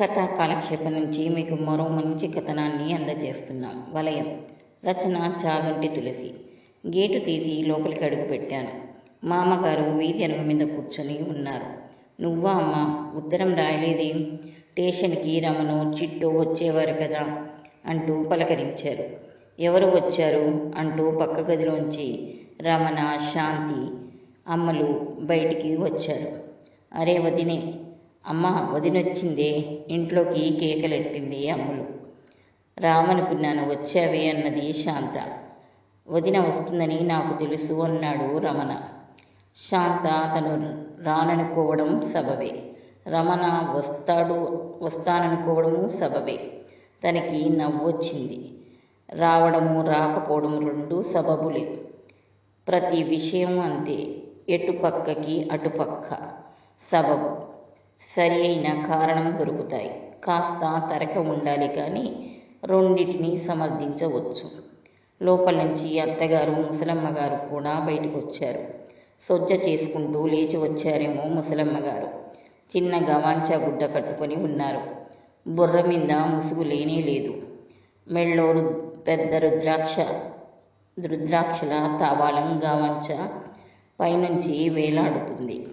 కథా కాలక్షేపం నుంచి మీకు మరో మంచి కథనాన్ని అందజేస్తున్నాం. వలయం రచన చాగంటి తులసి. గేటు తీసి లోపలికి అడుగు పెట్టాను. మామగారు వీధి అరుగు మీద కూర్చొని ఉన్నారు. నువ్వా అమ్మ ఉత్తరం రాయలేదేం? స్టేషన్కి రమను చిట్టు వచ్చేవారు కదా అంటూ పలకరించారు. ఎవరు వచ్చారు? అంటూ పక్క గదిలోంచి రమణ శాంతి అమ్మలు బయటికి వచ్చారు. అరే వదినే అమ్మ వదినొచ్చిందే ఇంట్లోకి కేకలెట్టింది అమ్ములు. రామనుకున్నాను వచ్చావే అన్నది శాంత. వదిన వస్తుందని నాకు తెలుసు అన్నాడు రమణ. శాంత తను రాననుకోవడం సబబే. రమణ వస్తాడు వస్తాననుకోవడము సబబే. తనకి నవ్వొచ్చింది. రావడము రాకపోవడం రెండు సబబులే. ప్రతి విషయం అంతే ఎటుపక్కకి అటుపక్క సబబు. సరి అయిన కారణం దొరుకుతాయి. కాస్త తరక ఉండాలి కానీ రెండింటిని సమర్థించవచ్చు. లోపల నుంచి అత్తగారు ముసలమ్మ గారు కూడా బయటకు వచ్చారు సొజ్జ చేసుకుంటూ లేచి వచ్చారేమో ముసలమ్మ గారు చిన్న గవాంచా గుడ్డ కట్టుకొని ఉన్నారు. బుర్ర మీద ముసుగు లేనే లేదు. మెళ్ళో పెద్ద రుద్రాక్ష రుద్రాక్షల తావాళం గావంచ పైనుంచి వేలాడుతుంది.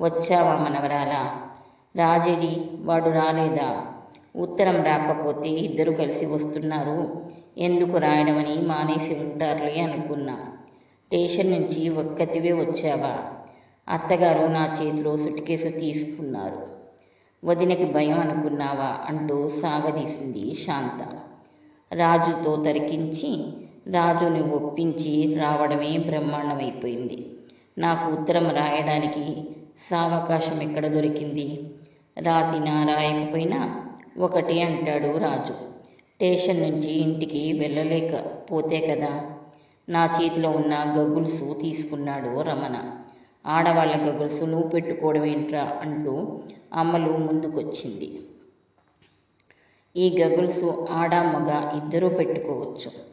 వచ్చావా మనవరాలా? రాజడి వాడు రాలేదా? ఉత్తరం రాకపోతే ఇద్దరు కలిసి వస్తున్నారు. ఎందుకు రాయడమని మానేసి ఉంటారులే అనుకున్నా. స్టేషన్ నుంచి ఒక్కతివే వచ్చావా? అత్తగారు నా చేతిలో సుట్కేసు తీసుకున్నారు. వదినకి భయం అనుకున్నావా? అంటూ సాగదీసింది శాంత. రాజుతో తరికించి రాజుని ఒప్పించి రావడమే బ్రహ్మాండమైపోయింది. నాకు ఉత్తరం రాయడానికి సావకాశం ఎక్కడ దొరికింది? రాసినా రాయకపోయినా ఒకటి అంటాడు రాజు. స్టేషన్ నుంచి ఇంటికి వెళ్ళలేకపోతే కదా? నా చేతిలో ఉన్న గగుల్సు తీసుకున్నాడు రమణ. ఆడవాళ్ళ గగుల్సు నువ్వు పెట్టుకోవడం ఏంట్రా అంటూ అమ్మలు ముందుకొచ్చింది. ఈ గగుల్సు ఆడ మగ ఇద్దరూ పెట్టుకోవచ్చు.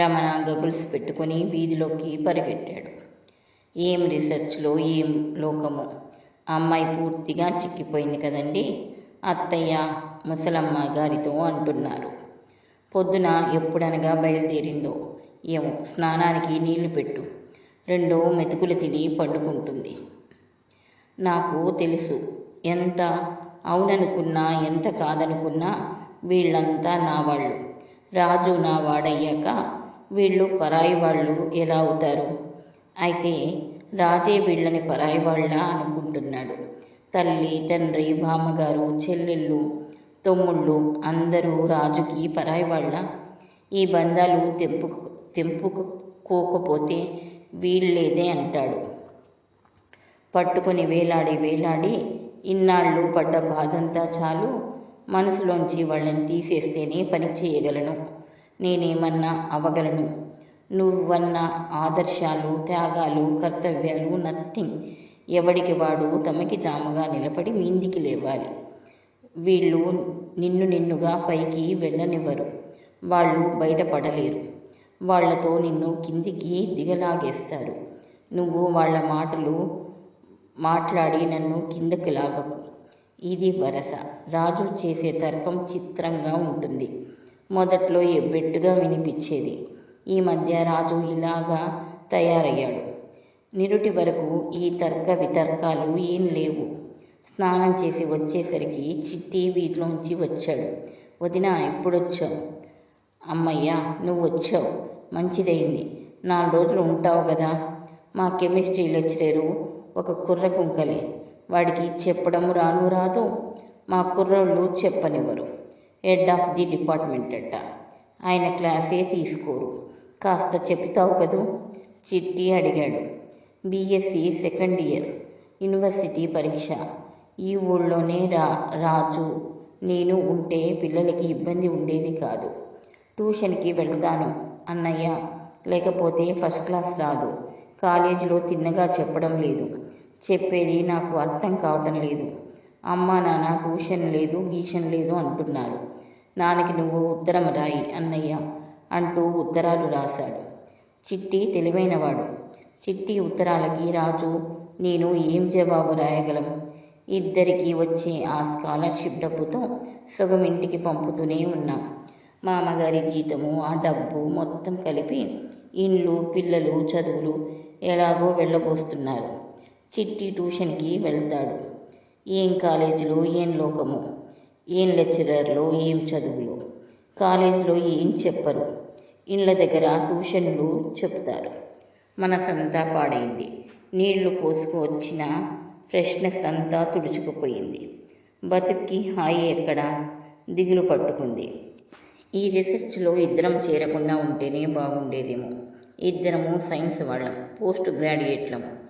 రమణ గగుల్స్ పెట్టుకొని వీధిలోకి పరిగెట్టాడు. ఏం రీసెర్చ్లో ఏం లోకమో? అమ్మాయి పూర్తిగా చిక్కిపోయింది కదండి? అత్తయ్య ముసలమ్మ గారితో అంటున్నారు. పొద్దున ఎప్పుడనగా బయలుదేరిందో? ఏమో స్నానానికి నీళ్ళు పెట్టు. రెండో మెతుకులు తిని పండుకుంటుంది. నాకు తెలుసు ఎంత అవుననుకున్నా ఎంత కాదనుకున్నా వీళ్ళంతా నా వాళ్ళు. రాజు నా వాడయ్యాక వీళ్ళు పరాయి వాళ్ళు ఎలా అవుతారు? అయితే రాజే వీళ్ళని పరాయి వాళ్ళ అనుకుంటున్నాడు. తల్లి తండ్రి బామ్మగారు చెల్లెళ్ళు తమ్ముళ్ళు అందరూ రాజుకి పరాయి వాళ్ళ ఈ బంధాలు తెంపు తెంపుకోకపోతే వీళ్ళేదే అంటాడు. పట్టుకొని వేలాడి వేలాడి ఇన్నాళ్ళు పడ్డ బాధంతా చాలు. మనసులోంచి వాళ్ళని తీసేస్తేనే పని చేయగలను. నేనేమన్నా అవ్వగలను నువ్వన్న ఆదర్శాలు త్యాగాలు కర్తవ్యాలు నథింగ్. ఎవడికి వాడు తమకి తాముగా నిలబడి మీందికి లేవాలి. వీళ్ళు నిన్ను నిన్నుగా పైకి వెళ్ళనివ్వరు. వాళ్ళు బయటపడలేరు. వాళ్ళతో నిన్ను కిందికి దిగలాగేస్తారు. నువ్వు వాళ్ళ మాటలు మాట్లాడి నన్ను కిందకి లాగకు. ఇది వరస. రాజు చేసే తర్కం చిత్రంగా ఉంటుంది. మొదట్లో ఎబ్బెట్టుగా వినిపించేది. ఈ మధ్య రాజు ఇలాగా తయారయ్యాడు. నిరుటి వరకు ఈ తర్క వితర్కాలు ఏం లేవు. స్నానం చేసి వచ్చేసరికి చిట్టి వీటిలోంచి వచ్చాడు. వదిన ఎప్పుడొచ్చావు? అమ్మయ్యా నువ్వు వచ్చావు మంచిదైంది నాలుగు రోజులు ఉంటావు కదా మా కెమిస్ట్రీ లెక్చరరు ఒక కుర్ర కుంకలే. వాడికి చెప్పడం రాను రాదు. మా కుర్రోళ్ళు చెప్పనివ్వరు. హెడ్ ఆఫ్ ది డిపార్ట్మెంట్ అట్ట ఆయన క్లాసే తీసుకోరు. కాస్త చెప్తావు కదూ? చిట్టి అడిగాడు. బీఎస్సీ సెకండ్ ఇయర్ యూనివర్సిటీ పరీక్ష. ఈ ఊళ్ళోనే రా రాజు నేను ఉంటే పిల్లలకి ఇబ్బంది ఉండేది కాదు. ట్యూషన్కి వెళ్తాను అన్నయ్య. లేకపోతే ఫస్ట్ క్లాస్ రాదు. కాలేజీలో తిన్నగా చెప్పడం లేదు. చెప్పేది నాకు అర్థం కావటం లేదు. అమ్మా నాన్న ట్యూషన్ లేదు గీషన్ లేదు అంటున్నారు. నాన్నకి నువ్వు ఉత్తరం రాయి అన్నయ్య అంటూ ఉత్తరాలు రాశాడు. చిట్టి తెలివైనవాడు. చిట్టి ఉత్తరాలకి రాజు నేను ఏం జవాబు రాయగలం? ఇద్దరికి వచ్చే ఆ స్కాలర్షిప్ డబ్బుతో సగం ఇంటికి పంపుతూనే ఉన్నాం. మామగారి జీతము ఆ డబ్బు మొత్తం కలిపి ఇండ్లు పిల్లలు చదువులు ఎలాగో వెళ్ళబోస్తున్నారు. చిట్టి ట్యూషన్కి వెళ్తాడు. ఏం కాలేజీలో ఏం లోకము? ఏం లెక్చరర్లు ఏం చదువులు? కాలేజీలో ఏం చెప్పరు? ఇండ్ల దగ్గర ట్యూషన్లు చెప్తారు. మనసంతా పాడైంది. నీళ్ళు పోసుకు వచ్చిన ఫ్రెష్నెస్ అంతా తుడుచుకుపోయింది. బతుక్కి హాయి ఎక్కడ? దిగులు పట్టుకుంది. ఈ రీసెర్చ్లో ఇద్దరం చేరకుండా ఉంటేనే బాగుండేదేమో. ఇద్దరము సైన్స్ వాళ్ళం పోస్ట్ గ్రాడ్యుయేట్లము.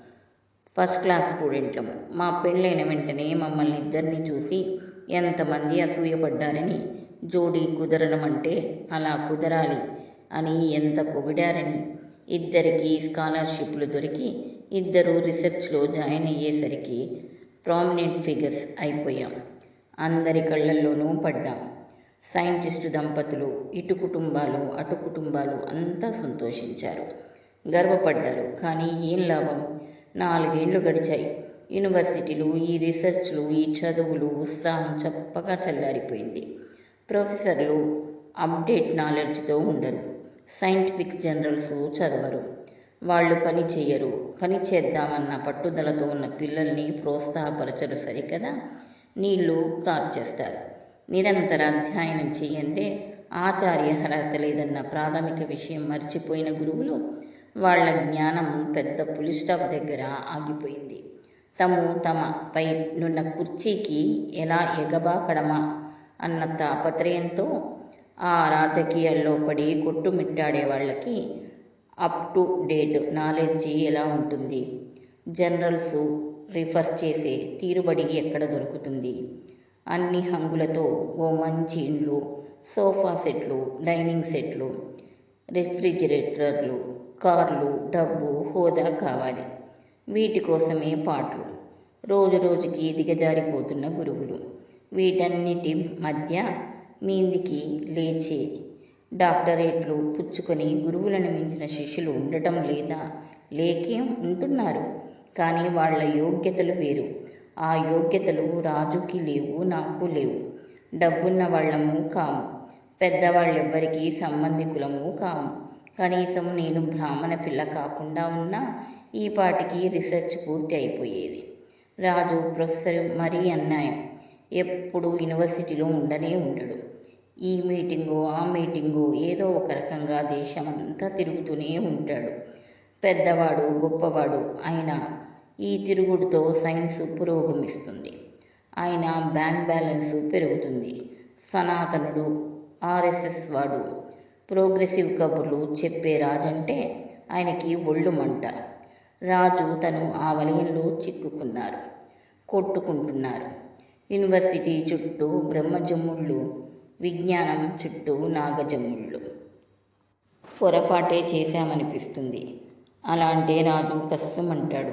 ఫస్ట్ క్లాస్ స్టూడెంట్లము. మా పెళ్ళైన వెంటనే మమ్మల్ని ఇద్దరిని చూసి ఎంతమంది అసూయపడ్డారని? జోడీ కుదరడం అంటే అలా కుదరాలి అని ఎంత పొగిడారని? ఇద్దరికీ స్కాలర్షిప్లు దొరికి ఇద్దరు రీసెర్చ్లో జాయిన్ అయ్యేసరికి ప్రామినెంట్ ఫిగర్స్ అయిపోయాం. అందరి కళ్ళల్లోనూ పడ్డాం. సైంటిస్టు దంపతులు ఇటు కుటుంబాలు అటు కుటుంబాలు అంతా సంతోషించారు. గర్వపడ్డారు కానీ ఏం లాభం? నాలుగేళ్ళు గడిచాయి. యూనివర్సిటీలు ఈ రీసెర్చ్లు ఈ చదువులు ఉత్సాహం చప్పగా చల్లారిపోయింది. ప్రొఫెసర్లు అప్డేట్ నాలెడ్జ్తో ఉండరు. సైంటిఫిక్ జనరల్స్ చదవరు. వాళ్ళు పని చేయరు పని చేద్దామన్న పట్టుదలతో ఉన్న పిల్లల్ని ప్రోత్సాహపరచరు సరికదా? నీళ్ళు కార్చేస్తారు నిరంతర అధ్యయనం చేయందే ఆచార్య అర్హత లేదన్న ప్రాథమిక విషయం మర్చిపోయిన గురువులు వాళ్ళ జ్ఞానం పెద్ద పులిస్టాప్ దగ్గర ఆగిపోయింది. తము తమ పై నున్న కుర్చీకి ఎలా ఎగబాకడమా అన్న తాపత్రయంతో ఆ రాజకీయాల్లో పడి కొట్టుమిట్టాడే వాళ్ళకి అప్ టు డేట్ నాలెడ్జి ఎలా ఉంటుంది? జనరల్స్ రిఫర్ చేసే తీరుబడి ఎక్కడ దొరుకుతుంది? అన్ని హంగులతో ఓ మంచి ఇండ్లు సోఫా సెట్లు డైనింగ్ సెట్లు రిఫ్రిజిరేటర్లు కార్లు డబ్బు హోదా కావాలి. వీటి కోసమే పాటలు రోజు రోజుకి దిగజారిపోతున్న గురువులు. వీటన్నిటి మధ్య మీందికి లేచే డాక్టరేట్లు పుచ్చుకొని గురువులను మించిన శిష్యులు ఉండటం లేదా లేకేం ఉంటున్నారు. కానీ వాళ్ళ యోగ్యతలు వేరు. ఆ యోగ్యతలు రాజుకి లేవు నాకు లేవు. డబ్బున్న వాళ్ళము కాము. పెద్దవాళ్ళెవ్వరికీ సంబంధికులము కాము. కనీసం నేను బ్రాహ్మణ పిల్ల కాకుండా ఉన్నా ఈ పాటికి రీసెర్చ్ పూర్తి అయిపోయేది. రాజు ప్రొఫెసర్ మరీ అన్యాయం. ఎప్పుడు యూనివర్సిటీలో ఉండనే ఉండడు. ఈ మీటింగు ఆ మీటింగు ఏదో ఒక రకంగా దేశమంతా తిరుగుతూనే ఉంటాడు. పెద్దవాడు గొప్పవాడు అయినా ఈ తిరుగుడుతో సైన్స్ పురోగమిస్తుంది. ఆయన బ్యాంక్ బ్యాలెన్స్ పెరుగుతుంది. సనాతనుడు ఆర్ఎస్ఎస్ వాడు ప్రోగ్రెసివ్ కబుర్లు చెప్పే రాజంటే ఆయనకి ఒళ్ళు మంట. రాజు తను ఆ వలయంలో చిక్కుకున్నారు. కొట్టుకుంటున్నారు. యూనివర్సిటీ చుట్టూ బ్రహ్మజమ్ముళ్ళు విజ్ఞానం చుట్టూ నాగజమ్ముళ్ళు. పొరపాటే చేశామనిపిస్తుంది. అలా అంటే రాజు కష్టమంటాడు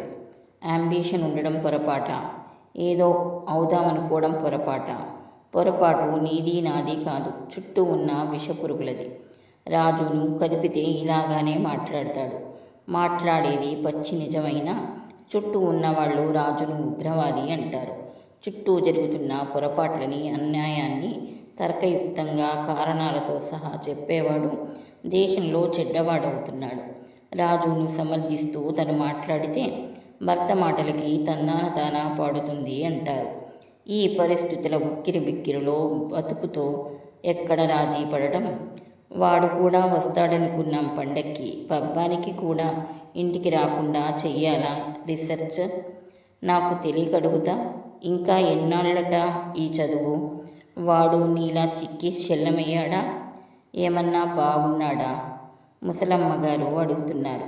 అంబిషన్ ఉండడం పొరపాట. ఏదో అవుదామనుకోవడం పొరపాట. పొరపాటు నీది నాది కాదు. చుట్టూ ఉన్న విషపురుగులది. రాజును కదిపితే ఇలాగానే మాట్లాడతాడు. మాట్లాడేది పచ్చి నిజమైనా చుట్టూ ఉన్నవాళ్ళు రాజును ఉగ్రవాది అంటారు. చుట్టూ జరుగుతున్న పొరపాట్లని అన్యాయాన్ని తర్కయుక్తంగా కారణాలతో సహా చెప్పేవాడు దేశంలో చెడ్డవాడవుతున్నాడు. రాజును సమర్థిస్తూ తను మాట్లాడితే భర్త మాటలకి తన్నాన తానా పాడుతుంది అంటారు. ఈ పరిస్థితుల ఉక్కిరి బిక్కిరిలో బతుకుతో ఎక్కడ రాజీ పడటం? వాడు కూడా వస్తాడనుకున్నాం పండక్కి. పబ్బానికి కూడా ఇంటికి రాకుండా చెయ్యాలా? రీసెర్చ్? నాకు తెలియకడుగుతా ఇంకా ఎన్నాళ్ళట ఈ చదువు? వాడు నీలా చిక్కి శల్యమయ్యాడా? ఏమన్నా బాగున్నాడా? ముసలమ్మ గారు అడుగుతున్నారు.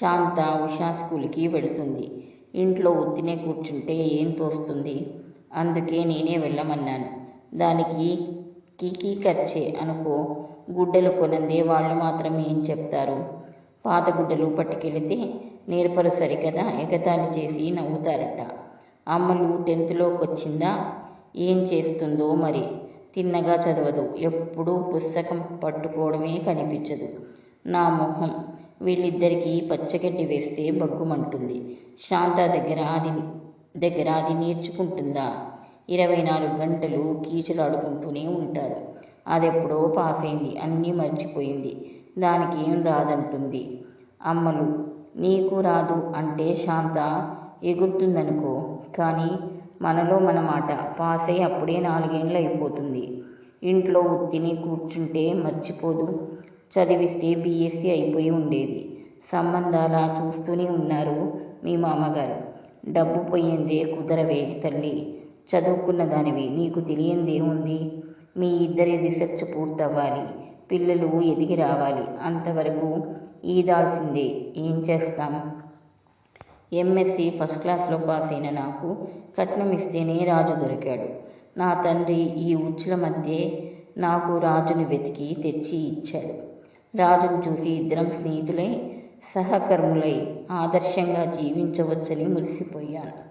శాంత ఉషా స్కూల్కి వెళుతుంది. ఇంట్లో ఉత్తినే కూర్చుంటే ఏం తోస్తుంది? అందుకే నేనే వెళ్ళమన్నాను. దానికి కీకీ ఖర్చే అనుకో. గుడ్డలు కొనందే వాళ్ళు మాత్రం ఏం చెప్తారు? పాత గుడ్డలు పట్టుకెళితే నేర్పరు సరికదా? ఎగతాళి చేసి నవ్వుతారట. అమ్మలు టెన్త్లోకి వచ్చిందా ఏం చేస్తుందో మరి? తిన్నగా చదవదు. ఎప్పుడూ పుస్తకం పట్టుకోవడమే కనిపించదు. నా మొహం వీళ్ళిద్దరికీ పచ్చగడ్డి వేస్తే బగ్గుమంటుంది శాంత దగ్గర అది దగ్గర అది నేర్చుకుంటుందా? ఇరవై నాలుగు గంటలు కీచులాడుకుంటూనే ఉంటారు. అదెప్పుడో పాస్ అయింది అన్నీ మర్చిపోయింది. దానికి ఏం రాదంటుంది. అమ్మలు నీకు రాదు అంటే శాంత ఎగురుతుందనుకో కానీ మనలో మన మాట పాస్ అయ్యి అప్పుడే నాలుగేండ్లు అయిపోతుంది ఇంట్లో ఉత్తిని కూర్చుంటే మర్చిపోదు. చదివిస్తే బీఎస్సీ అయిపోయి ఉండేది. సంబంధాలా చూస్తూనే ఉన్నారు మీ మామగారు. డబ్బు పోయిందే కుదరవే తల్లి. చదువుకున్న దానివి నీకు తెలియందేముంది మీ ఇద్దరి రీసెర్చ్ పూర్తవ్వాలి పిల్లలు ఎదిగి రావాలి. అంతవరకు ఈదాల్సిందే. ఏం చేస్తాం? ఎంఎస్సి ఫస్ట్ క్లాస్లో పాస్ అయిన నాకు కట్నం ఇస్తేనే రాజు దొరికాడు. నా తండ్రి ఈ ఉచ్చుల మధ్య నాకు రాజుని వెతికి తెచ్చి ఇచ్చాడు. రాజును చూసి ఇద్దరం స్నేహితులై సహకర్ములై ఆదర్శంగా జీవించవచ్చని మురిసిపోయాను.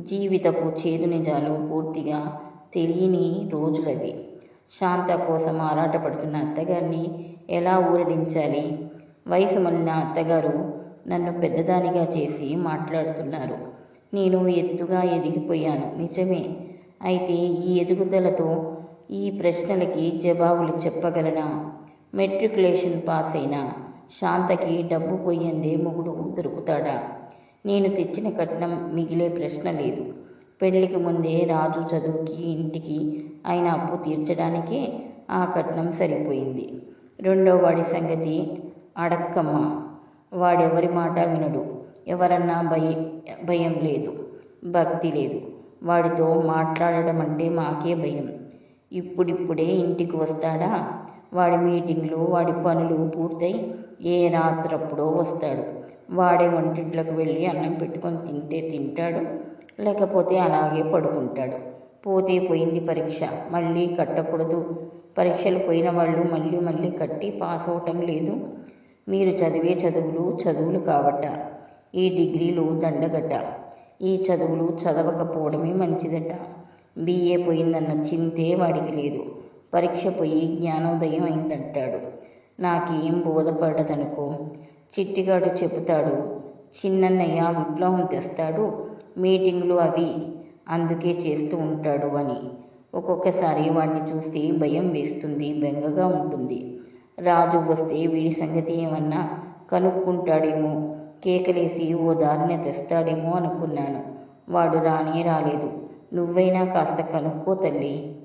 జీవితపు చేదు నిజాలు పూర్తిగా తెలియని రోజులవి. శాంత కోసం ఆరాటపడుతున్న అత్తగారిని ఎలా ఊరడించాలి? వయసు మళ్ళిన అత్తగారు నన్ను పెద్దదానిగా చేసి మాట్లాడుతున్నారు. నేను ఎత్తుగా ఎదిగిపోయాను. నిజమే. అయితే ఈ ఎదుగుదలతో ఈ ప్రశ్నలకి జవాబులు చెప్పగలనా? మెట్రికులేషన్ పాస్ అయిన శాంతకి డబ్బు పోయిందే మొగుడు దొరుకుతాడా? నేను తెచ్చిన కట్నం మిగిలే ప్రశ్న లేదు. పెళ్ళికి ముందే రాజు చదువుకి ఇంటికి ఆయన అప్పు తీర్చడానికే ఆ కట్నం సరిపోయింది. రెండో వాడి సంగతి అడక్కమ్మ. వాడెవరి మాట వినడు? ఎవరన్నా భయ భయం లేదు భక్తి లేదు. వాడితో మాట్లాడడం అంటే మాకే భయం. ఇప్పుడిప్పుడే ఇంటికి వస్తాడా? వాడి మీటింగ్లు వాడి పనులు పూర్తయి ఏ రాత్రప్పుడో వస్తాడు. వాడే వంటింట్లోకి వెళ్ళి అన్నం పెట్టుకొని తింటే తింటాడు. లేకపోతే అలాగే పడుకుంటాడు. పోతే పోయింది పరీక్ష. మళ్ళీ కట్టకూడదు. పరీక్షలు పోయిన వాళ్ళు మళ్ళీ మళ్ళీ కట్టి పాస్ అవటం లేదు. మీరు చదివే చదువులు చదువులు కావట. ఈ డిగ్రీలు దండగట. ఈ చదువులు చదవకపోవడమే మంచిదట. బీఏ పోయిందన్న చింతే వాడికి లేదు. పరీక్ష పోయి జ్ఞానోదయం అయిందంటాడు. నాకేం బోధపడదనుకో. చిట్టిగాడు చెబుతాడు చిన్నన్నయ్య విప్లవం తెస్తాడు మీటింగ్లు అవి. అందుకే చేస్తూ ఉంటాడు అని. ఒక్కొక్కసారి వాడిని చూస్తే భయం వేస్తుంది బెంగగా ఉంటుంది. రాజు వస్తే వీడి సంగతి ఏమన్నా కనుక్కుంటాడేమో కేకలేసి ఓ దారిన తెస్తాడేమో అనుకున్నాను. వాడు రానే రాలేదు. నువ్వైనా కాస్త కనుక్కో తల్లి.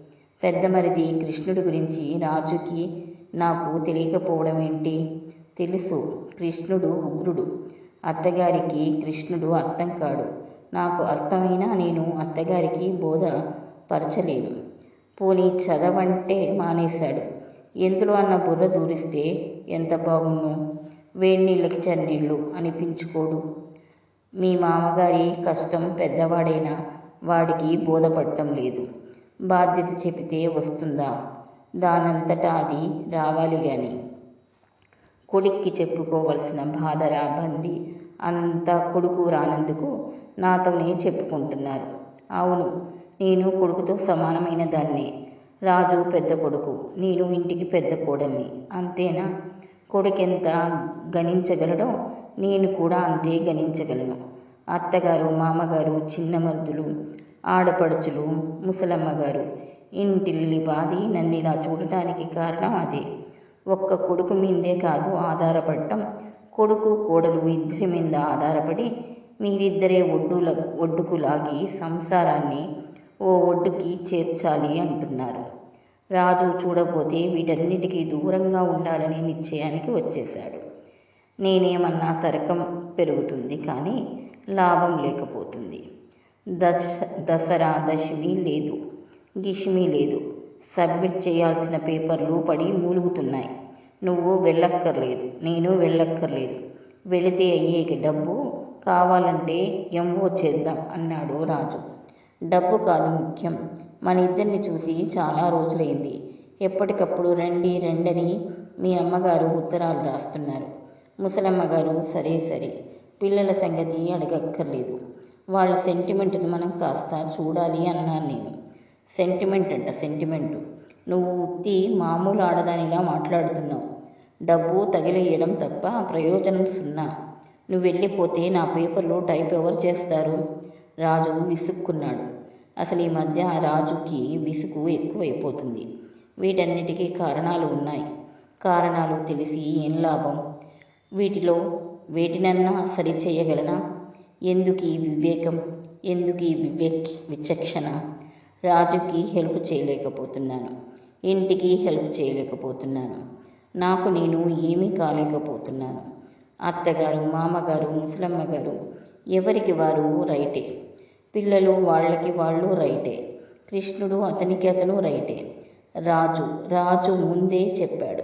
పెద్దమరిది కృష్ణుడి గురించి రాజుకి నాకు తెలియకపోవడం ఏంటి? తెలుసు. కృష్ణుడు ఉగ్రుడు. అత్తగారికి కృష్ణుడు అర్థం కాడు. నాకు అర్థమైనా నేను అత్తగారికి బోధ పరచలేను పోనీ చదవంటే మానేశాడు. ఎందులో అన్న బుర్ర దూరిస్తే ఎంత బాగున్ను వేడినీళ్ళకి చన్నీళ్ళు అనిపించుకోడు. మీ మామగారి కష్టం పెద్దవాడైనా వాడికి బోధపడటం లేదు. బాధ్యత చెబితే వస్తుందా? దానంతటా అది రావాలి గాని. కొడుక్కి చెప్పుకోవలసిన బాధరా బంది? అంతా కొడుకు రానందుకు నాతోనే చెప్పుకుంటున్నారు అవును నేను కొడుకుతో సమానమైన దాన్ని. రాజు పెద్ద కొడుకు నేను ఇంటికి పెద్ద కోడల్ని. అంతేనా? కొడుకెంత గణించగలడో నేను కూడా అంతే గణించగలను. అత్తగారు మామగారు చిన్న మరుదులు ఆడపడుచులు ముసలమ్మగారు ఇంటిల్లి బాధి నన్ను ఇలా చూడటానికి కారణం అదే. ఒక్క కొడుకు మీదే కాదు ఆధారపడటం. కొడుకు కోడలు ఇద్దరి మీద ఆధారపడి మీరిద్దరే ఒడ్డుల ఒడ్డుకు లాగి సంసారాన్ని ఓ ఒడ్డుకి చేర్చాలి అంటున్నారు. రాజు చూడపోతే వీటన్నిటికీ దూరంగా ఉండాలని నిశ్చయానికి వచ్చేశాడు. నేనేమన్నా తరకం పెరుగుతుంది కానీ లాభం లేకపోతుంది. దశ దసరా దశమి లేదు గిష్మి లేదు. సబ్మిట్ చేయాల్సిన పేపర్లు పడి మూలుగుతున్నాయి. నువ్వు వెళ్ళక్కర్లేదు నేను వెళ్ళక్కర్లేదు. వెళితే అయ్యేకి డబ్బు కావాలంటే ఎంఓ చేద్దాం అన్నాడు రాజు. డబ్బు కాదు ముఖ్యం. మన ఇద్దరిని చూసి చాలా రోజులైంది. ఎప్పటికప్పుడు రండి రండని మీ అమ్మగారు ఉత్తరాలు రాస్తున్నారు. ముసలమ్మగారు సరే సరే. పిల్లల సంగతి అడగక్కర్లేదు. వాళ్ళ సెంటిమెంట్ని మనం కాస్త చూడాలి అన్నాను నేను. సెంటిమెంట్ అంట సెంటిమెంటు. నువ్వు ఉత్తి మామూలు ఆడదానిలా మాట్లాడుతున్నావు. డబ్బు తగిలేయడం తప్ప ప్రయోజనం సున్నా. నువ్వు వెళ్ళిపోతే నా పేపర్లు టైప్ ఎవరు చేస్తారు? రాజు విసుక్కున్నాడు. అసలు ఈ మధ్య రాజుకి విసుగు ఎక్కువైపోతుంది. వీటన్నిటికీ కారణాలు ఉన్నాయి. కారణాలు తెలిసి ఏం లాభం? వీటిలో వేటినన్నా సరి చేయగలనా? ఎందుకు ఈ వివేకం? ఎందుకు ఈ వివేక్ విచక్షణ? రాజుకి హెల్ప్ చేయలేకపోతున్నాను. ఇంటికి హెల్ప్ చేయలేకపోతున్నాను. నాకు నేను ఏమీ కాలేకపోతున్నాను. అత్తగారు మామగారు ముసలమ్మ గారు ఎవరికి వారు రైటే? పిల్లలు వాళ్ళకి వాళ్ళు రైటే. కృష్ణుడు అతనికి అతను రైటే. రాజు రాజు ముందే చెప్పాడు.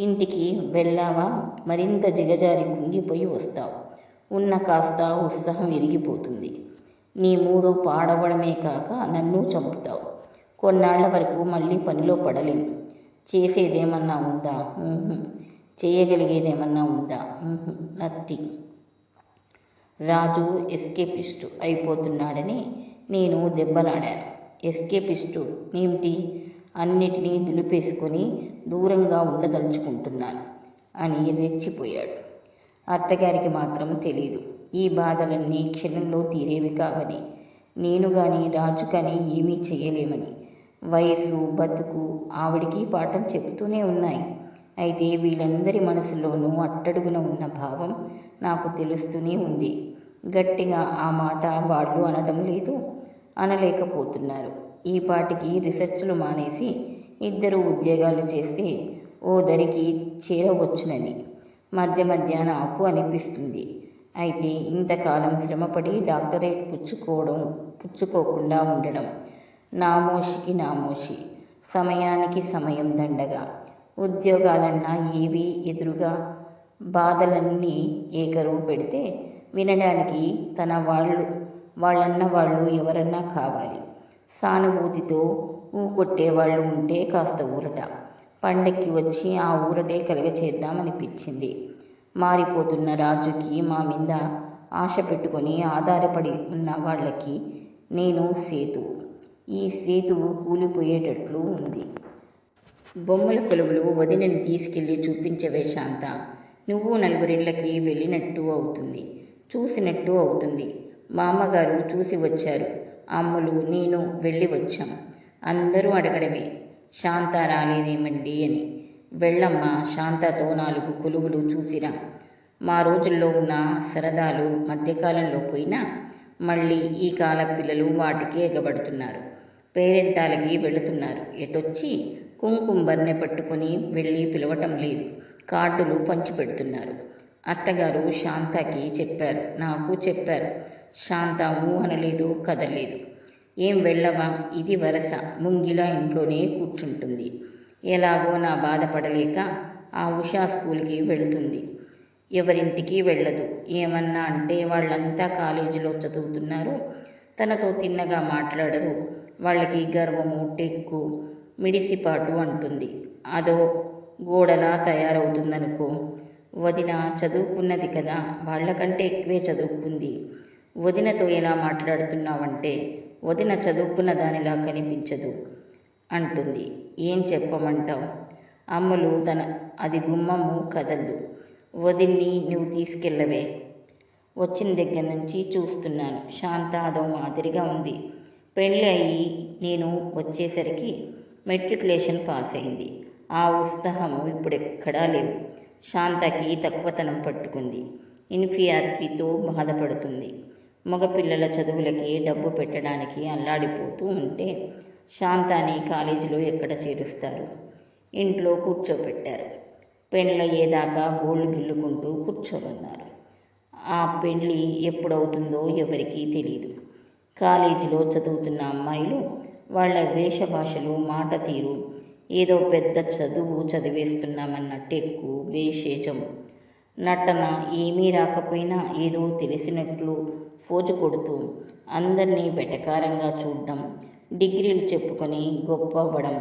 ఇంటికి వెళ్ళావా? మరింత దిగజారి కుంగిపోయి వస్తావు. ఉన్న కాస్త ఉత్సాహం విరిగిపోతుంది. నీ మూడు పాడవడమే కాక నన్ను చంపుతావు. కొన్నాళ్ళ వరకు మళ్ళీ పనిలో పడలేం. చేసేదేమన్నా ఉందా? చేయగలిగేదేమన్నా ఉందా? నథింగ్. రాజు ఎస్కేపిస్టు అయిపోతున్నాడని నేను దెబ్బలాడాను. ఎస్కేపిస్టు ఏమిటి? అన్నిటినీ దులిపేసుకొని దూరంగా ఉండదలుచుకుంటున్నాను అని రెచ్చిపోయాడు. అత్తగారికి మాత్రం తెలీదు. ఈ బాధలన్నీ క్షణంలో తీరేవి కావని నేను కానీ రాజు కానీ ఏమీ చేయలేమని. వయసు బతుకు ఆవిడికి పాఠం చెబుతూనే ఉన్నాయి. అయితే వీళ్ళందరి మనసులోనూ అట్టడుగున ఉన్న భావం నాకు తెలుస్తూనే ఉంది. గట్టిగా ఆ మాట వాళ్ళు అనడం లేదు అనలేకపోతున్నారు. ఈ పాటికి రీసెర్చ్లు మానేసి ఇద్దరు ఉద్యోగాలు చేస్తే ఓ దరికి చేరవచ్చునని మధ్య మధ్య నాకు అనిపిస్తుంది. అయితే ఇంతకాలం శ్రమపడి డాక్టరేట్ పుచ్చుకోవడం పుచ్చుకోకుండా ఉండడం నామోషికి నామోషి సమయానికి సమయం దండగా ఉద్యోగాలన్నా ఏవి ఎదురుగా బాధలన్నీ ఏకరువు పెడితే వినడానికి తన వాళ్ళు వాళ్ళన్న వాళ్ళు ఎవరన్నా కావాలి. సానుభూతితో ఊకొట్టే వాళ్ళు ఉంటే కాస్త ఊరట. పండక్కి వచ్చి ఆ ఊరటే కలగచేద్దామనిపించింది మారిపోతున్న రాజుకి మా మీద ఆశ పెట్టుకొని ఆధారపడి ఉన్న వాళ్ళకి నేను సేతు ఈ సేతువు కూలిపోయేటట్లు ఉంది. బొమ్మల కొలువులు వదినని తీసుకెళ్ళి చూపించవే శాంత. నువ్వు నలుగురిళ్ళకి వెళ్ళినట్టు అవుతుంది. చూసినట్టు అవుతుంది. మా అమ్మగారు చూసి వచ్చారు. అమ్ములు నేను వెళ్ళి వచ్చాం. అందరూ అడగడమే. శాంత రాలేదేమండి అని. వెళ్ళమ్మా శాంతతో నాలుగు కొలువులు చూసిరా. మా రోజుల్లో ఉన్న సరదాలు మధ్యకాలంలో పోయినా మళ్ళీ ఈ కాల పిల్లలు వాటికి ఎగబడుతున్నారు. పేరెంటాలకి వెళుతున్నారు. ఎటొచ్చి? కుంకుమ బర్నె పట్టుకొని వెళ్ళి పిలవటం లేదు. కార్డులు పంచిపెడుతున్నారు అత్తగారు శాంతకి చెప్పారు. నాకు చెప్పారు. శాంత ఊ అనలేదు కదలేదు ఏం వెళ్ళవా? ఇది వరస. ముంగిలా ఇంట్లోనే కూర్చుంటుంది. ఎలాగో నా బాధపడలేక ఆ ఉషా స్కూల్కి వెళ్తుంది. ఎవరింటికి వెళ్ళదు. ఏమన్నా అంటే వాళ్ళంతా కాలేజీలో చదువుతున్నారు తనతో తిన్నగా మాట్లాడరు. వాళ్ళకి గర్వము టెక్కు మిడిసిపాటు అంటుంది. అదో గోడలా తయారవుతుందనుకో. వదిన చదువుకున్నది కదా వాళ్ళకంటే ఎక్కువే చదువుకుంది. వదినతో ఎలా మాట్లాడుతున్నావంటే వదిన చదువుకున్న దానిలా కనిపించదు అంటుంది. ఏం చెప్పమంటావు? అమ్ములు తన అది గుమ్మము కదల్లు వదిన్ని నువ్వు తీసుకెళ్ళవే. వచ్చిన దగ్గర నుంచి చూస్తున్నాను. శాంత అదో మాదిరిగా ఉంది. పెళ్ళి అయ్యి నేను వచ్చేసరికి మెట్రికులేషన్ పాస్ అయింది. ఆ ఉత్సాహము ఇప్పుడెక్కడా లేవు. శాంతకి తక్కువతనం పట్టుకుంది. ఇన్ఫియారిటీతో బాధపడుతుంది. మగపిల్లల చదువులకి డబ్బు పెట్టడానికి అల్లాడిపోతూ ఉంటే శాంతాని కాలేజీలో ఎక్కడ చేరుస్తారు? ఇంట్లో కూర్చోపెట్టారు. పెళ్ళయ్యేదాకా గోళ్ళు గిల్లుకుంటూ కూర్చోమన్నారు. ఆ పెళ్ళి ఎప్పుడవుతుందో ఎవరికీ తెలియదు కాలేజీలో చదువుతున్న అమ్మాయిలు వాళ్ళ వేషభాషలు మాట తీరు ఏదో పెద్ద చదువు చదివేస్తున్నామన్నట్టు ఎక్కువ వేషేజం నటన ఏమీ రాకపోయినా ఏదో తెలిసినట్లు ఫోజు కొడుతూ అందరినీ వెటకారంగా చూడడం డిగ్రీలు చెప్పుకొని గొప్ప అవ్వడం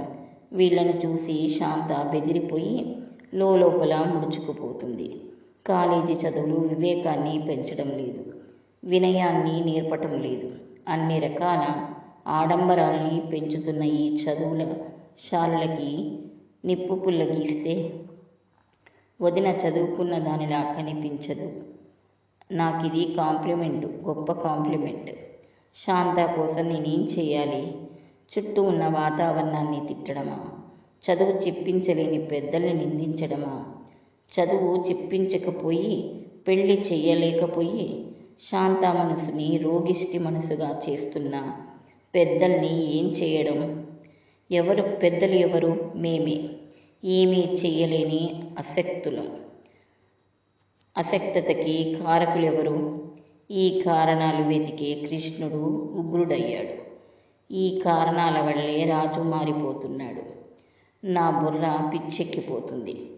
వీళ్ళని చూసి శాంత బెదిరిపోయి లోపల ముడుచుకుపోతుంది. కాలేజీ చదువులు వివేకాన్ని పెంచడం లేదు వినయాన్ని నేర్పటం లేదు అన్ని రకాల ఆడంబరాల్ని పెంచుతున్న ఈ చదువుల శాలలకి నిప్పు పుల్లగిస్తే వదిన చదువుకున్న దానిలా కనిపించదు. నాకు ఇది కాంప్లిమెంట్ గొప్ప కాంప్లిమెంట్. శాంత కోసం నేనేం చేయాలి? చుట్టూ ఉన్న వాతావరణాన్ని తిట్టడమా? చదువు చెప్పించలేని పెద్దల్ని నిందించడమా? చదువు చెప్పించకపోయి పెళ్ళి చెయ్యలేకపోయి శాంత మనసుని రోగిష్టి మనసుగా చేస్తున్న. పెద్దల్ని ఏం చేయడం? ఎవరు పెద్దలు ఎవరు? మేమే. ఏమీ చేయలేని అసక్తులు అసక్తతకి కారకులు కారకులెవరు ఈ కారణాలు వెతికే కృష్ణుడు ఉగ్రుడయ్యాడు. ఈ కారణాల వల్లే రాజు మారిపోతున్నాడు. నా బుర్ర పిచ్చెక్కిపోతుంది.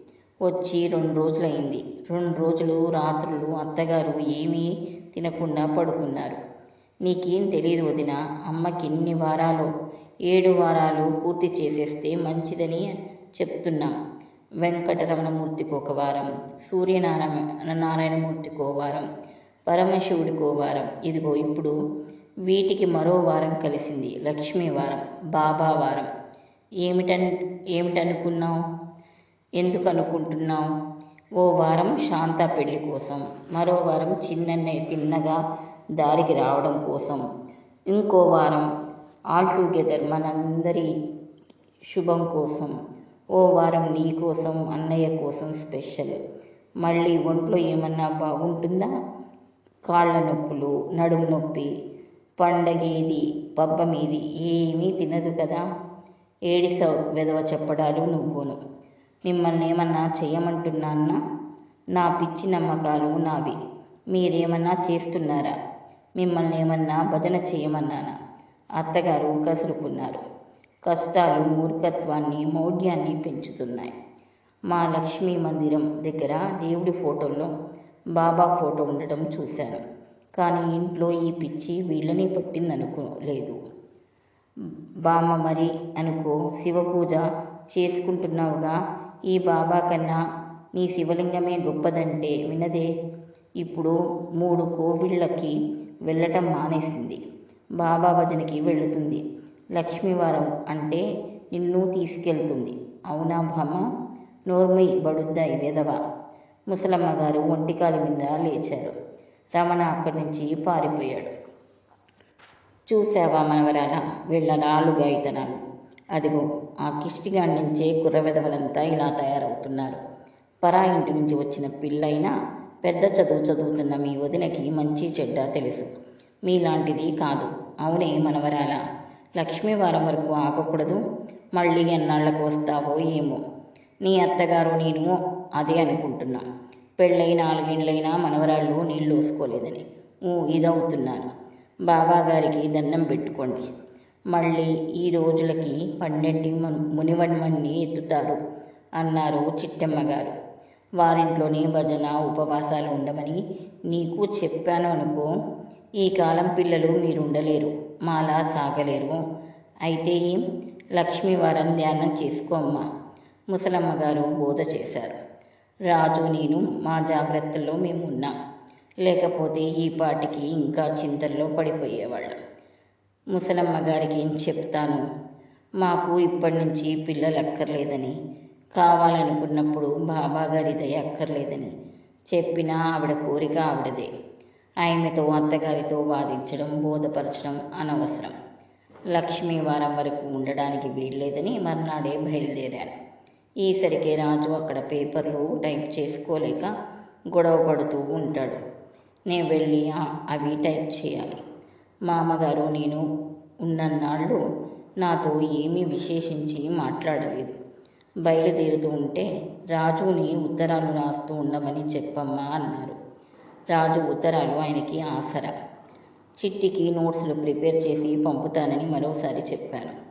వచ్చి రెండు రోజులైంది. రెండు రోజులు రాత్రులు అత్తగారు ఏమీ తినకుండా పడుకున్నారు. నీకేం తెలియదు వదిన అమ్మకి ఇన్ని వారాలు ఏడు వారాలు పూర్తి చేసేస్తే మంచిదని చెప్తున్నాం. వెంకటరమణమూర్తికి ఒక వారం సూర్యనారాయణ నారాయణమూర్తికి ఓ వారం పరమశివుడికి ఓ వారం. ఇదిగో ఇప్పుడు వీటికి మరో వారం కలిసింది లక్ష్మీ వారం బాబా వారం. ఏమిటన్ ఏమిటనుకున్నావు? ఎందుకు అనుకుంటున్నావు ఓ వారం శాంత పెళ్ళి కోసం మరో వారం చిన్నన్నయ్య తిన్నగా దారికి రావడం కోసం ఇంకో వారం ఆల్ టుగెదర్ మనందరి శుభం కోసం ఓ వారం నీ కోసం అన్నయ్య కోసం స్పెషల్. మళ్ళీ ఒంట్లో ఏమన్నా బాగుంటుందా? కాళ్ళ నొప్పులు నడుము నొప్పి పండగేది పబ్బమేది ఏమీ తినదు కదా? ఏడిసవ్ వెధవ చెప్పడాలు నువ్వును. మిమ్మల్ని ఏమన్నా చేయమంటున్నానా నా పిచ్చి నమ్మకాలు నావి. మీరేమన్నా చేస్తున్నారా? మిమ్మల్ని ఏమన్నా భజన చేయమన్నానా? అత్తగారు కసురుకున్నారు. కష్టాలు మూర్ఖత్వాన్ని మౌఢ్యాన్ని పెంచుతున్నాయి. మా లక్ష్మీ మందిరం దగ్గర దేవుడి ఫోటోల్లో బాబా ఫోటో ఉండటం చూశాను. కానీ ఇంట్లో ఈ పిచ్చి వీళ్ళని పట్టిందనుకోలేదు. బామ్మ మరి అనుకో శివ పూజ చేసుకుంటున్నావుగా. ఈ బాబా కన్నా నీ శివలింగమే గొప్పదంటే వినదే. ఇప్పుడు మూడు కోవిళ్ళకి వెళ్ళటం మానేసింది. బాబా భజనకి వెళుతుంది. లక్ష్మీవారం అంటే నిన్ను తీసుకెళ్తుంది. అవునా బామ్మ నోర్మై బడుద్దాయి వెధవ. ముసలమ్మ గారు ఒంటికాల మీద లేచారు. రమణ అక్కడి నుంచి పారిపోయాడు. చూసావా మనవరాల? వీళ్ళ నాలుగాయితనాలు అదిగో ఆ కిష్టిగాడి నుంచే కుర్ర వెధవలంతా ఇలా తయారవుతున్నారు. పరా ఇంటి నుంచి వచ్చిన పిల్లైనా పెద్ద చదువు చదువుతున్న మీ వదినకి మంచి చెడ్డ తెలుసు. మీలాంటిది కాదు. అవునే మనవరాల? లక్ష్మీవారం వరకు ఆగకూడదు. మళ్ళీ ఎన్నాళ్ళకు వస్తావో ఏమో. నీ అత్తగారు నేను అదే అనుకుంటున్నా. పెళ్ళై నాలుగేండ్లైనా మనవరాళ్ళు నీళ్ళు వేసుకోలేదని. ఊ ఇదవుతున్నాను. బాబాగారికి దండం పెట్టుకోండి. మళ్ళీ ఈ రోజులకి పన్నెట్టి మునివన్మన్ని ఎత్తుతారు అన్నారు చిట్టమ్మ గారు వారింట్లోనే భజన ఉపవాసాలు ఉండమని నీకు చెప్పాను అనుకో. ఈ కాలం పిల్లలు మీరుండలేరు మాలా సాగలేరు. అయితే ఏం లక్ష్మీవారం ధ్యానం చేసుకోమ్మా ముసలమ్మ గారు బోధ చేశారు. రాజు నేను మా జాగ్రత్తల్లో మేము ఉన్నాం లేకపోతే ఈ పాటికి ఇంకా చింతల్లో పడిపోయేవాళ్ళం. ముసలమ్మ గారికి ఏం చెప్తాను మాకు ఇప్పటి నుంచి పిల్లలు అక్కర్లేదని కావాలనుకున్నప్పుడు బాబా గారి దయ అక్కర్లేదని చెప్పినా ఆవిడ కోరిక ఆవిడదే. ఆమెతో అత్తగారితో వాదించడం బోధపరచడం అనవసరం. లక్ష్మి వారం వరకు ఉండడానికి వీల్లేదని మర్నాడే బయలుదేరాను. ఈసరికే రాజు అక్కడ పేపర్లు టైప్ చేసుకోలేక గొడవ పడుతూ ఉంటాడు. నేను వెళ్ళి అవి టైప్ చేయాలి. మామగారు నేను ఉన్నన్నాళ్ళు నాతో ఏమీ విశేషించి మాట్లాడలేదు. బయలుదేరుతూ ఉంటే రాజుని ఉత్తరాలు రాస్తూ ఉండమని చెప్పమ్మా అన్నారు. రాజు ఉత్తరాలు ఆయనకి ఆసరా. చిట్టికి నోట్స్లు ప్రిపేర్ చేసి పంపుతానని మరోసారి చెప్పాను.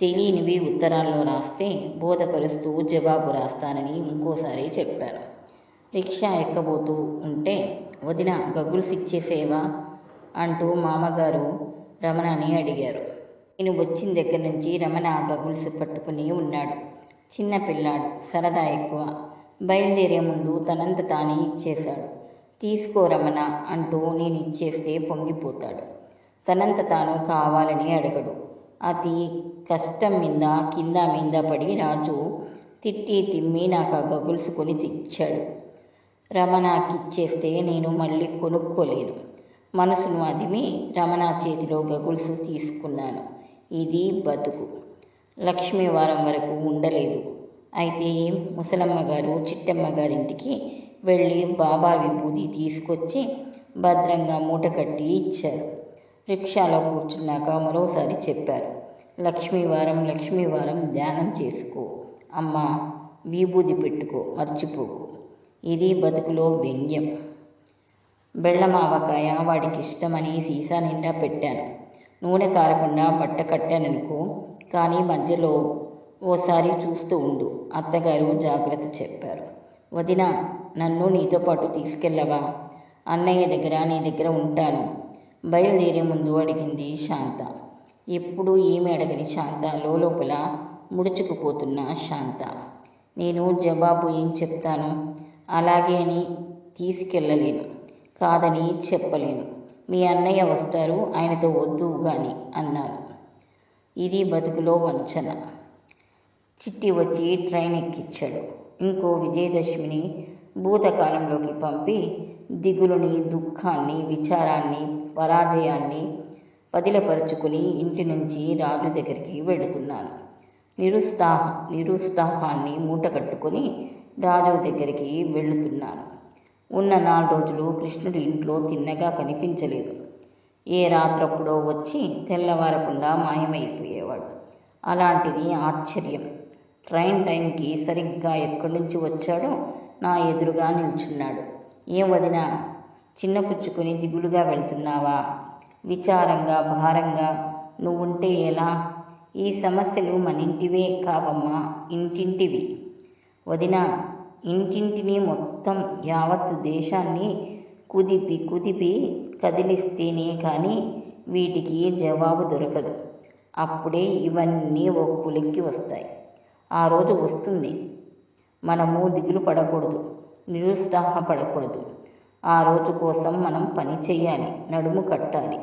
తెలియనివి ఉత్తరాల్లో రాస్తే బోధపరుస్తూ జవాబు రాస్తానని ఇంకోసారి చెప్పాను. రిక్షా ఎక్కబోతూ ఉంటే వదిన గగుల్స్ ఇచ్చేసేవా? అంటూ మామగారు రమణని అడిగారు. నేను వచ్చిన దగ్గర నుంచి రమణ గగుల్స్ పట్టుకుని ఉన్నాడు. చిన్నపిల్లాడు సరదా ఎక్కువ. బయలుదేరే ముందు తనంత తానే ఇచ్చేశాడు. తీసుకో రమణ అంటూ నేను ఇచ్చేస్తే పొంగిపోతాడు. తనంత తాను కావాలని అడగడు. అతి కష్టం మీద కింద మీద పడి రాజు తిట్టి తిమ్మి నాకు ఆ గగుల్స్ కొని తెచ్చాడు. రమణకిచ్చేస్తే నేను మళ్ళీ కొనుక్కోలేను. మనసును అదిమి రమణ చేతిలో గగుల్సు తీసుకున్నాను. ఇది బతుకు. లక్ష్మీవారం వరకు ఉండలేదు. అయితే ముసలమ్మ గారు చిట్టమ్మ గారింటికి వెళ్ళి బాబా విభూది తీసుకొచ్చి భద్రంగా మూట కట్టి ఇచ్చారు. రిక్షాలో కూర్చున్నాక మరోసారి చెప్పారు లక్ష్మీవారం లక్ష్మీవారం ధ్యానం చేసుకో. అమ్మ విభూది పెట్టుకో మర్చిపోకు. ఇది బతుకులో వ్యంగ్యం. బెళ్ళమావకాయ వాడికి ఇష్టమని సీసా నిండా పెట్టాను. నూనె కారకుండా బట్ట కట్టాననుకో కానీ మధ్యలో ఓసారి చూస్తూ ఉండు. అత్తగారు జాగ్రత్త చెప్పారు. వదిన నన్ను నీతో పాటు తీసుకెళ్ళవా? అన్నయ్య దగ్గర నీ దగ్గర ఉంటాను. బయలుదేరే ముందు అడిగింది శాంత. ఎప్పుడూ ఏమి అడగని శాంత లోపల ముడుచుకుపోతున్న శాంత. నేను జవాబు ఏం చెప్తాను? అలాగే అని తీసుకెళ్ళలేను. కాదని చెప్పలేను. మీ అన్నయ్య వస్తారు ఆయనతో వద్దు కానీ అన్నాను. ఇది బతుకులో వంచన. చిట్టి వచ్చి ట్రైన్ ఎక్కించాడు ఇంకో విజయదశమిని భూతకాలంలోకి పంపి దిగులుని దుఃఖాన్ని విచారాన్ని పరాజయాన్ని పదిలపరుచుకుని ఇంటి నుంచి రాజు దగ్గరికి వెళుతున్నాను. నిరుత్సాహ నిరుత్సాహాన్ని మూటగట్టుకుని రాజు దగ్గరికి వెళుతున్నాను. ఉన్న నాలుగు రోజులు కృష్ణుడు ఇంట్లో తిన్నగా కనిపించలేదు. ఏ రాత్రప్పుడో వచ్చి తెల్లవారకుండా మాయమైపోయేవాడు. అలాంటిది ఆశ్చర్యం. ట్రైన్ టైంకి సరిగ్గా ఎక్కడి నుంచి వచ్చాడో నా ఎదురుగా నిల్చున్నాడు. ఏం వదినా చిన్న పుచ్చుకొని దిగులుగా వెళ్తున్నావా? విచారంగా భారంగా నువ్వుంటే ఎలా? ఈ సమస్యలు మన ఇంటివే కావమ్మా ఇంటింటివి. వదిన ఇంటింటిని మొత్తం యావత్తు దేశాన్ని కుదిపి కుదిపి కదిలిస్తేనే కానీ వీటికి జవాబు దొరకదు. అప్పుడే ఇవన్నీ ఓ వస్తాయి. ఆ రోజు వస్తుంది. మనము దిగులు పడకూడదు. నిరుత్సాహపడకూడదు ఆ రోజు కోసం మనం పని చేయాలి. నడుము కట్టాలి.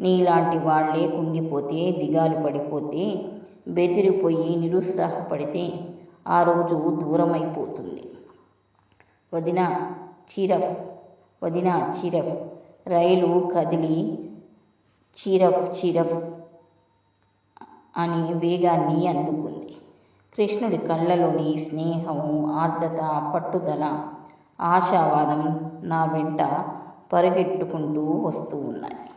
నీలాంటి వాళ్ళే కుంగిపోతే దిగాలు పడిపోతే బెదిరిపోయి నిరుత్సాహపడితే ఆ రోజు దూరమైపోతుంది. వదిన చీరఫ్. వదిన చీరఫ్. రైలు కదిలి చీరఫ్ చీరఫ్ అని వేగాన్ని అందుకుంది. కృష్ణుడి కళ్ళలోని స్నేహము ఆర్ద్రత పట్టుదల ఆశావాదం నా వెంట పరుగెట్టుకుంటూ వస్తూ ఉన్నాయి.